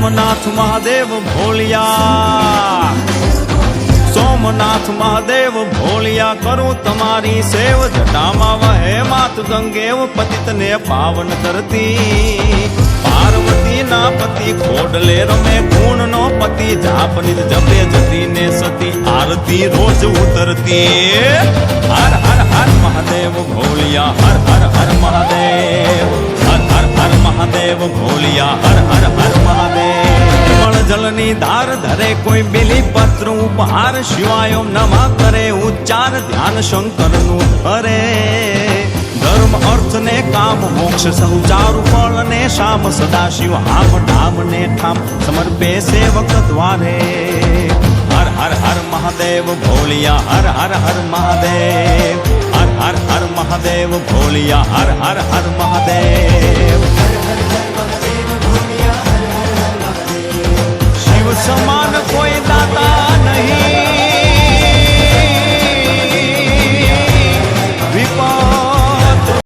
સોમનાથ મહાદેવ ભોલિયા સોમનાથ મહાદેવ ભોલિયા કરું તમારી સેવ જટામાં વહે માત ગંગેવ પતિતને પાવન કરતી પાર્વતી ના પતિ ખોડલે રમે ગુણ નો પતિ જાપ નિજ જપે જતી ને સતી આરતી રોજ ઉતરતી હર હર હર મહાદેવ ભોલિયા હર હર હર મહાદેવ હર હર હર મહાદેવ ભોલિયા હર હર હર મહાદેવ જલની ધાર ધરે કોઈ બિલી પત્ર. ઉપહાર શિવાય નમા કરે, ઉચ્ચાર ધ્યાન શંકરનું કરે. ધર્મ અર્થ ને કામ, મોક્ષ સંચારુ ફળ ને શામ સદા શિવ આમ ધામ ને ઠામ, સમર્પે સેવક દ્વારે. હર હર હર મહાદેવ ભોલિયા હર હર હર મહાદેવ. હર હર હર મહાદેવ ભોલિયા હર હર હર Somebody.